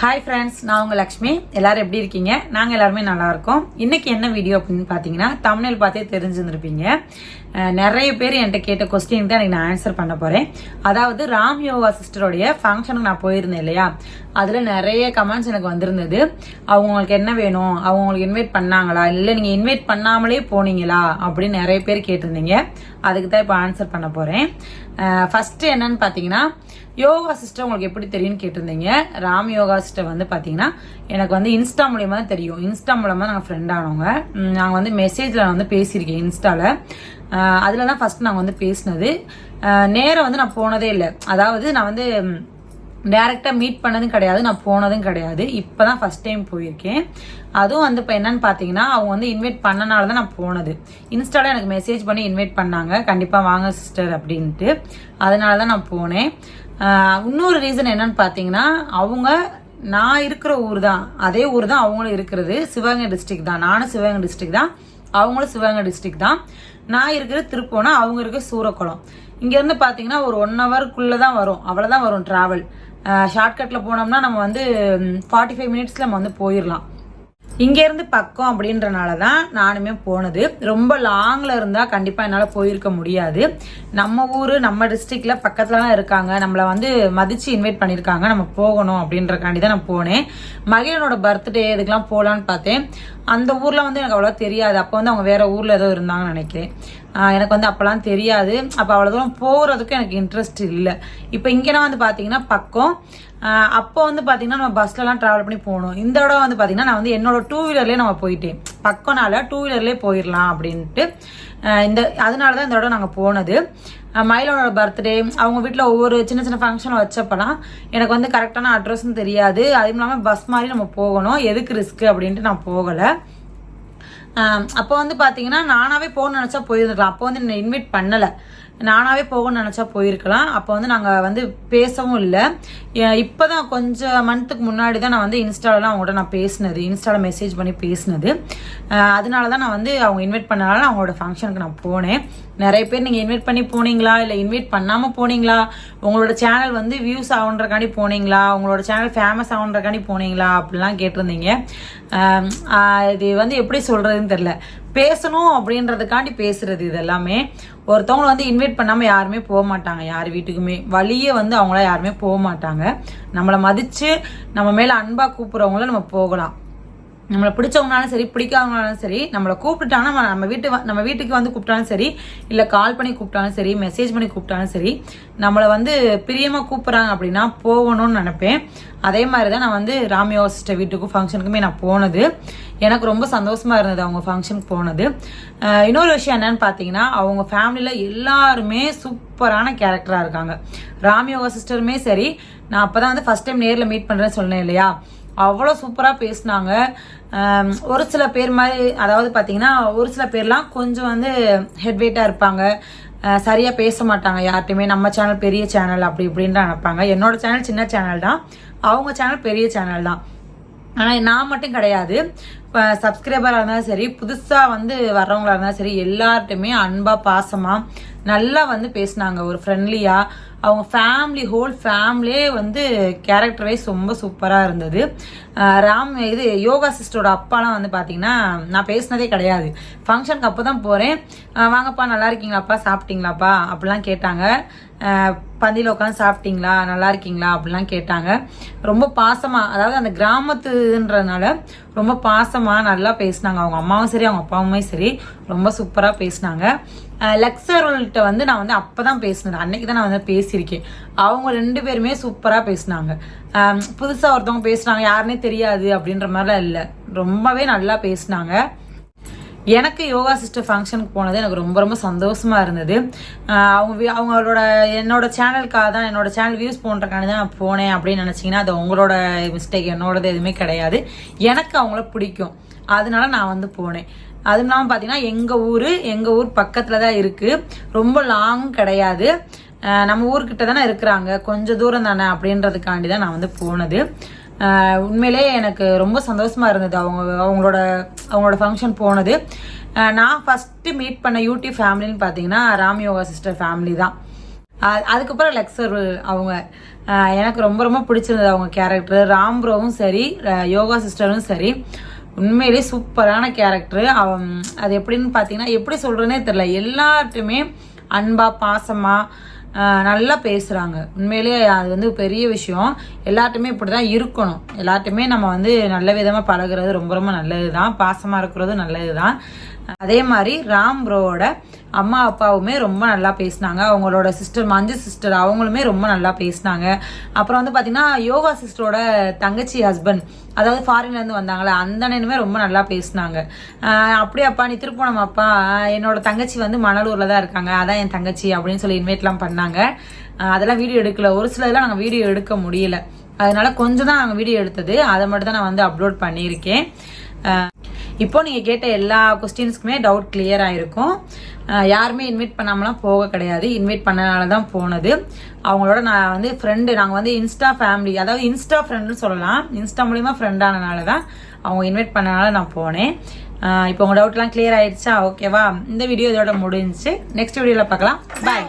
Hi friends நான் உங்கள் லக்ஷ்மி. எல்லோரும் எப்படி இருக்கீங்க? நாங்கள் எல்லாருமே நல்லாயிருக்கோம் இன்றைக்கி என்ன வீடியோ அப்படின்னு பார்த்தீங்கன்னா தமிழில் பார்த்தே தெரிஞ்சுருந்துருப்பீங்க. நிறைய பேர் என்கிட்ட கேட்ட கொஸ்டின் தான் எனக்கு நான் ஆன்சர் பண்ண போகிறேன் அதாவது ராம் யோகா சிஸ்டருடைய ஃபங்க்ஷனுக்கு நான் போயிருந்தேன் இல்லையா? அதில் நிறைய கமெண்ட்ஸ் எனக்கு வந்திருந்தது. அவங்களுக்கு என்ன வேணும்? அவங்க உங்களுக்கு இன்வைட் பண்ணாங்களா? இல்லை நீங்கள் இன்வைட் பண்ணாமலே போனீங்களா? அப்படின்னு நிறைய பேர் கேட்டிருந்தீங்க. அதுக்கு தான் இப்போ ஆன்சர் பண்ண போகிறேன் ஃபஸ்ட்டு என்னன்னு பார்த்தீங்கன்னா யோகா சிஸ்டர் உங்களுக்கு எப்படி தெரியும்னு கேட்டிருந்தீங்க. ராம் யோகா சிஸ்டர் வந்து பார்த்தீங்கன்னா எனக்கு வந்து இன்ஸ்டா மூலியமாக தான் தெரியும். இன்ஸ்டா மூலமாக நாங்கள் ஃப்ரெண்ட் ஆனவங்க. நாங்கள் வந்து மெசேஜில் வந்து பேசியிருக்கேன் இன்ஸ்டாவில் அதில் தான் ஃபஸ்ட் நாங்கள் வந்து பேசினது. நேரம் வந்து நான் போனதே இல்லை. அதாவது நான் வந்து டேரெக்டாக மீட் பண்ணதும் கிடையாது நான் போனதும் கிடையாது. இப்போ தான் ஃபர்ஸ்ட் டைம் போயிருக்கேன். அதுவும் வந்து இப்போ என்னன்னு பார்த்தீங்கன்னா அவங்க வந்து இன்வைட் பண்ணனால தான் நான் போனது. இன்ஸ்டாவில் எனக்கு மெசேஜ் பண்ணி இன்வைட் பண்ணாங்க. கண்டிப்பாக வாங்க சிஸ்டர் அப்படின்ட்டு. அதனால தான் நான் போனேன். இன்னொரு ரீசன் என்னன்னு பார்த்தீங்கன்னா அவங்க நான் இருக்கிற ஊர் தான் அதே ஊர் தான் அவங்களும் இருக்கிறது. சிவகங்கை டிஸ்ட்ரிக்ட் தான். நானும் சிவகங்கை டிஸ்ட்ரிக்ட் தான். அவங்களும் சிவகங்கை டிஸ்ட்ரிக்ட் தான். நான் இருக்கிற திருப்போனா அவங்க இருக்கிற சூரக்குளம். இங்கேருந்து பார்த்தீங்கன்னா ஒரு ஒன் ஹவருக்குள்ள தான் வரும். அவ்வளோதான் வரும் ட்ராவல் ஷார்ட்கட்டில் போனோம்னா நம்ம வந்து ஃபார்ட்டி ஃபைவ் மினிட்ஸில் நம்ம வந்து போயிடலாம் இங்கேருந்து பக்கம் அப்படின்றனால தான் நானுமே போனது. ரொம்ப லாங்கில் இருந்தால் கண்டிப்பாக என்னால் போயிருக்க முடியாது. நம்ம ஊர் நம்ம டிஸ்ட்ரிக்டில் பக்கத்தில் தான் இருக்காங்க. நம்மளை வந்து மதித்து இன்வைட் பண்ணியிருக்காங்க நம்ம போகணும் அப்படின்றக்காண்டி தான் நான் போனேன். மகிழனோட பர்த்டே இதுக்கெலாம் போகலான்னு பார்த்தேன். அந்த ஊரில் வந்து எனக்கு அவ்வளோ தெரியாது. அப்போ வந்து அவங்க வேறு ஊரில் ஏதோ இருந்தாங்கன்னு நினைக்கிறேன். எனக்கு வந்து அப்போலாம் தெரியாது. அப்போ அவ்வளோ தூரம் போகிறதுக்கு எனக்கு இன்ட்ரெஸ்ட் இல்லை. இப்போ இங்கேனா வந்து பார்த்தீங்கன்னா பக்கம். அப்போ வந்து பார்த்தீங்கன்னா நம்ம பஸ்லலாம் ட்ராவல் பண்ணி போகணும். இந்த இடம் வந்து பார்த்தீங்கன்னா நான் வந்து என்னோட டூ வீலர்லேயே நம்ம போயிட்டேன். பக்கம்னால டூ வீலர்லேயே போயிடலாம் அப்படின்ட்டு. இந்த அதனால தான் இந்த இடம் நாங்கள் போனது. மயிலோட பர்த்டே அவங்க வீட்டில் ஒவ்வொரு சின்ன சின்ன ஃபங்க்ஷன் வச்சப்பலாம் எனக்கு வந்து கரெக்டான அட்ரஸும் தெரியாது. அதுவும் இல்லாமல் பஸ் மாதிரி நம்ம போகணும். எதுக்கு ரிஸ்க் அப்படின்ட்டு நான் போகலை. அப்போ வந்து பார்த்தீங்கன்னா நானாவே போகணும்னு நினச்சா போயிருந்துருக்கலாம். அப்போ வந்து என்னை இன்வைட் பண்ணலை. நானாவே போகணும்னு நினச்சா போயிருக்கலாம். அப்போ வந்து நாங்கள் வந்து பேசவும் இல்லை. இப்போ தான் கொஞ்சம் மந்த்துக்கு முன்னாடி தான் நான் வந்து இன்ஸ்டாலலாம் அவங்கள்ட்ட நான் பேசினது. இன்ஸ்டாவில் மெசேஜ் பண்ணி பேசினது. அதனால தான் நான் வந்து அவங்க இன்வைட் பண்ணனால அவங்களோட ஃபங்க்ஷனுக்கு நான் போனேன். நிறைய பேர் நீங்கள் இன்வைட் பண்ணி போனீங்களா? இல்லை இன்வைட் பண்ணாமல் போனீங்களா? உங்களோட சேனல் வந்து வியூஸ் ஆகுன்றக்காண்டி போனீங்களா? உங்களோட சேனல் ஃபேமஸ் ஆகுன்றக்காண்டி போனீங்களா? அப்படிலாம் கேட்டிருந்தீங்க. இது வந்து எப்படி சொல்கிறதுன்னு தெரில பேசணும் அப்படின்றதுக்காண்டி பேசுறது இது எல்லாமே ஒருத்தவங்களை வந்து இன்வைட் பண்ணாம யாருமே போக மாட்டாங்க. யார் வீட்டுக்குமே. வழியே வந்து அவங்கள யாருமே போக மாட்டாங்க. நம்மளை மதிச்சு நம்ம மேல அன்பா கூப்பிடுறவங்கள நம்ம போகலாம். நம்மளை பிடிச்சவங்கனாலும் சரி பிடிக்காதவங்கனாலும் சரி நம்மளை கூப்பிட்டுட்டாலும் நம்ம வீட்டு நம்ம வீட்டுக்கு வந்து கூப்பிட்டாலும் சரி இல்லை கால் பண்ணி கூப்பிட்டாலும் சரி மெசேஜ் பண்ணி கூப்பிட்டாலும் சரி நம்மளை வந்து பிரியமாக கூப்பிட்றாங்க அப்படின்னா போகணும்னு நினப்பேன். அதே மாதிரி தான் நான் வந்து ராமியோ சிஸ்டர் வீட்டுக்கும் ஃபங்க்ஷனுக்குமே நான் போனது. எனக்கு ரொம்ப சந்தோஷமாக இருந்தது அவங்க ஃபங்க்ஷனுக்கு போனது. இன்னொரு விஷயம் என்னன்னு பார்த்தீங்கன்னா அவங்க ஃபேமிலியில் எல்லாருமே சூப்பரான கேரக்டராக இருக்காங்க. ராமியோகா சிஸ்டருமே சரி நான் அப்போ தான் வந்து ஃபஸ்ட் டைம் நேரில் மீட் பண்ணுறேன்னு சொன்னேன் இல்லையா? அவ்வளோ சூப்பராக பேசினாங்க. ஒரு சில பேர் மாதிரி அதாவது பார்த்தீங்கன்னா ஒரு சில பேர்லாம் கொஞ்சம் வந்து ஹெட்வேட்டாக இருப்பாங்க. சரியாக பேச மாட்டாங்க யார்கிட்டையுமே. நம்ம சேனல் பெரிய சேனல் அப்படி இப்படின்னு நினைப்பாங்க. என்னோட சேனல் சின்ன சேனல் தான். அவங்க சேனல் பெரிய சேனல் தான். ஆனால் நான் மட்டும் கிடையாது. இப்போ சப்ஸ்கிரைபராக இருந்தாலும் சரி புதுசாக வந்து வர்றவங்களா இருந்தாலும் சரி எல்லார்ட்டுமே அன்பாக பாசமாக நல்லா வந்து பேசினாங்க. ஒரு ஃப்ரெண்ட்லியாக அவங்க ஃபேமிலி ஹோல் ஃபேமிலியே வந்து கேரக்டர் வைஸ் ரொம்ப சூப்பராக இருந்தது. ராம் இது யோகா சிஸ்டரோட அப்பாலாம் வந்து பார்த்தீங்கன்னா நான் பேசினதே கிடையாது. ஃபங்க்ஷனுக்கு அப்போ தான் போகிறேன் வாங்கப்பா நல்லா இருக்கீங்களாப்பா சாப்பிட்டீங்களாப்பா அப்படிலாம் கேட்டாங்க. பந்தியில் உட்காந்து சாப்பிட்டீங்களா? நல்லா இருக்கீங்களா? அப்படிலாம் கேட்டாங்க. ரொம்ப பாசமாக அதாவது அந்த கிராமத்துன்றதுனால ரொம்ப பாசமாக நல்லா பேசினாங்க. அவங்க அம்மாவும் சரி அவங்க அப்பாவுமே சரி ரொம்ப சூப்பராக பேசினாங்க. லெக்சர்கள்ட்ட வந்து நான் வந்து அப்போ தான் பேசினது. அன்னைக்கு தான் நான் வந்து பேசியிருக்கேன். அவங்க ரெண்டு பேருமே சூப்பராக பேசினாங்க. புதுசாக ஒருத்தவங்க பேசுனாங்க யாருன்னே தெரியாது அப்படின்ற மாதிரிலாம் இல்லை. ரொம்பவே நல்லா பேசினாங்க. எனக்கு யோகா சிஸ்டர் ஃபங்க்ஷனுக்கு போனது எனக்கு ரொம்ப ரொம்ப சந்தோஷமாக இருந்தது. அவங்க அவங்களோட என்னோட சேனலுக்காக தான் என்னோட சேனல் வியூஸ் போன்றக்காண்டி தான் நான் போனேன் அப்படின்னு நினச்சிங்கன்னா அது உங்களோட மிஸ்டேக் என்னோடது எதுவுமே கிடையாது. எனக்கு அவங்கள பிடிக்கும். அதனால நான் வந்து போனேன். அதுவும் இல்லாமல் பார்த்தீங்கன்னா எங்கள் ஊர் எங்கள் ஊர் பக்கத்தில் தான் இருக்குது ரொம்ப லாங் கிடையாது. நம்ம ஊர்கிட்ட தானே இருக்கிறாங்க. கொஞ்சம் தூரம் தானே அப்படின்றதுக்காண்டி தான் நான் வந்து போனது. உண்மையிலே எனக்கு ரொம்ப சந்தோஷமாக இருந்தது அவங்க அவங்களோட அவங்களோட ஃபங்க்ஷன் போனது. நான் ஃபஸ்ட்டு மீட் பண்ண யூடியூப் ஃபேமிலின்னு பார்த்தீங்கன்னா ராம் யோகா சிஸ்டர் ஃபேமிலி தான். அதுக்கப்புறம் லெக்சர் அவங்க. எனக்கு ரொம்ப ரொம்ப பிடிச்சிருந்தது அவங்க கேரக்டர் ராம் ப்ரோவும் சரி யோகா சிஸ்டரும் சரி. உண்மையிலே சூப்பரான கேரக்டர் அவன் அது எப்படின்னு பார்த்தீங்கன்னா எப்படி சொல்கிறேனே தெரில எல்லார்ட்டுமே அன்பா பாசமாக நல்லா பேசுகிறாங்க உண்மையிலேயே அது வந்து பெரிய விஷயம். எல்லார்ட்டுமே இப்படி தான் இருக்கணும். எல்லார்ட்டுமே நம்ம வந்து நல்ல விதமாக பழகுறது ரொம்ப ரொம்ப நல்லது தான் பாசமாக இருக்கிறது நல்லது தான் அதே மாதிரி ராம் ப்ரோவோட அம்மா அப்பாவுமே ரொம்ப நல்லா பேசினாங்க. அவங்களோட சிஸ்டர் மஞ்சு சிஸ்டர் அவங்களுமே ரொம்ப நல்லா பேசினாங்க. அப்புறம் வந்து பார்த்தீங்கன்னா யோகா சிஸ்டரோட தங்கச்சி ஹஸ்பண்ட் அதாவது ஃபாரின்லேருந்து வந்தாங்களே அந்த அண்ணனுமே ரொம்ப நல்லா பேசினாங்க. அப்படியே அப்பா நீ திருப்போணம் அப்பா. என்னோட தங்கச்சி வந்து மணலூரில் தான் இருக்காங்க. அதான் என் தங்கச்சி அப்படின்னு சொல்லி இன்வைட்லாம் பண்ணாங்க. அதெல்லாம் வீடியோ எடுக்கல. ஒரு சிலதெல்லாம் நாங்கள் வீடியோ எடுக்க முடியல. அதனால கொஞ்சம் தான் நாங்கள் வீடியோ எடுத்தது. அதை மட்டும் தான் நான் வந்து அப்லோட் பண்ணியிருக்கேன். இப்போ நீங்கள் கேட்ட எல்லா கொஸ்டின்ஸ்க்குமே டவுட் கிளியர் ஆகிருக்கும் யாருமே இன்வைட் பண்ணாமலாம் போக கிடையாது. இன்வைட் பண்ணனால தான் போனது. அவங்களோட நான் வந்து ஃப்ரெண்டு நாங்கள் வந்து இன்ஸ்டா ஃபேமிலி அதாவது இன்ஸ்டா ஃப்ரெண்டுன்னு சொல்லலாம். இன்ஸ்டா மூலிமா ஃப்ரெண்டானனால தான் அவங்க இன்வைட் பண்ணனால நான் போனேன். இப்போ உங்கள் டவுட்லாம் கிளியர் ஆயிடுச்சா? ஓகேவா இந்த வீடியோ இதோட முடிஞ்சுச்சு. நெக்ஸ்ட் வீடியோவில் பார்க்கலாம். பாய்